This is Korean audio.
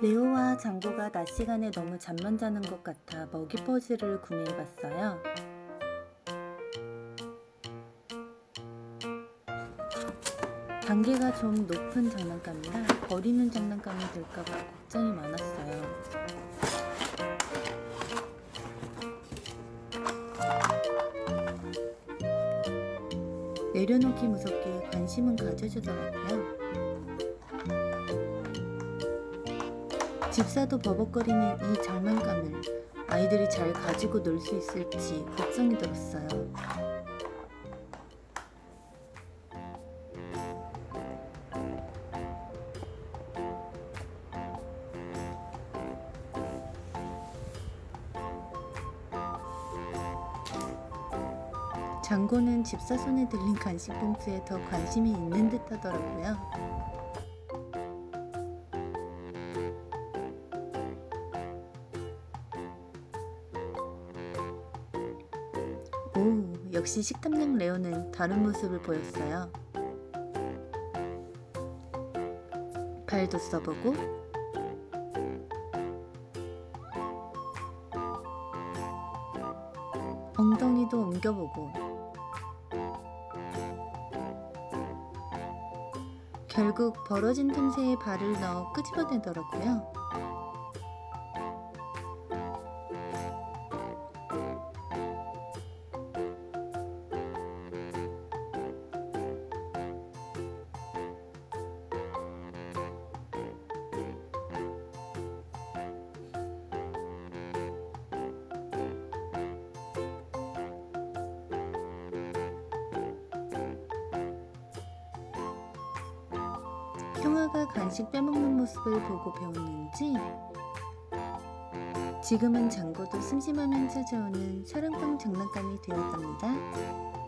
레오와 장고가 낮 시간에 너무 잠만 자는 것 같아 먹이 퍼즐을 구매해봤어요. 단계가 좀 높은 장난감이라 버리는 장난감이 될까봐 걱정이 많았어요. 내려놓기 무섭게 관심은 가져주더라고요. 집사도 버벅거리는 이 장난감을 아이들이 잘 가지고 놀 수 있을지 걱정이 들었어요. 장고는 집사 손에 들린 간식 봉투에 더 관심이 있는 듯 하더라고요. 오, 역시 식탐량 레오는 다른 모습을 보였어요. 발도 써보고, 엉덩이도 옮겨보고, 결국 벌어진 틈새에 발을 넣어 끄집어내더라고요. 형아가 간식 빼먹는 모습을 보고 배웠는지 지금은 장고도 심심하면 찾아오는 사랑방 장난감이 되었답니다.